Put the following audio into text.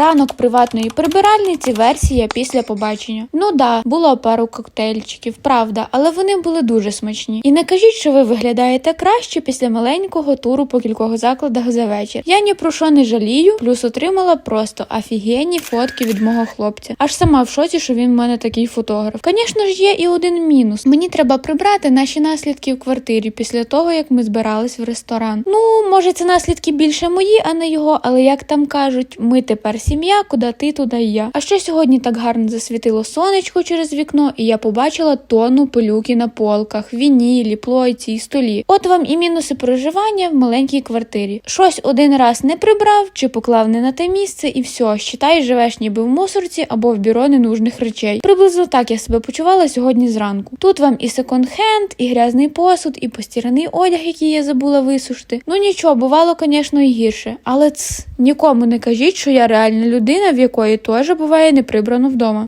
Ранок приватної прибиральниці версія після побачення. Ну да, було пару коктейльчиків, правда, але вони були дуже смачні. І не кажіть, що ви виглядаєте краще після маленького туру по кількох закладах за вечір. Я ні про що не жалію, плюс отримала просто офігенні фотки від мого хлопця. Аж сама в шоці, що він в мене такий фотограф. Звісно ж, є і один мінус. Мені треба прибрати наші наслідки в квартирі після того, як ми збирались в ресторан. Ну, може, це наслідки більше мої, а не його, але як там кажуть, ми тепер сім'я, куди ти, туди й я. А ще сьогодні так гарно засвітило сонечко через вікно, і я побачила тонну пилюки на полках, вінілі, плойці і столі. От вам і мінуси проживання в маленькій квартирі. Щось один раз не прибрав чи поклав не на те місце, і все, считай, живеш ніби в мусорці або в бюро ненужних речей. Приблизно так я себе почувала сьогодні зранку. Тут вам і секонд-хенд, і грязний посуд, і постіраний одяг, який я забула висушити. Ну нічого, бувало, звісно, і гірше. Але ц, нікому не кажіть, що я реальна людина, в якої теж буває не прибрано вдома.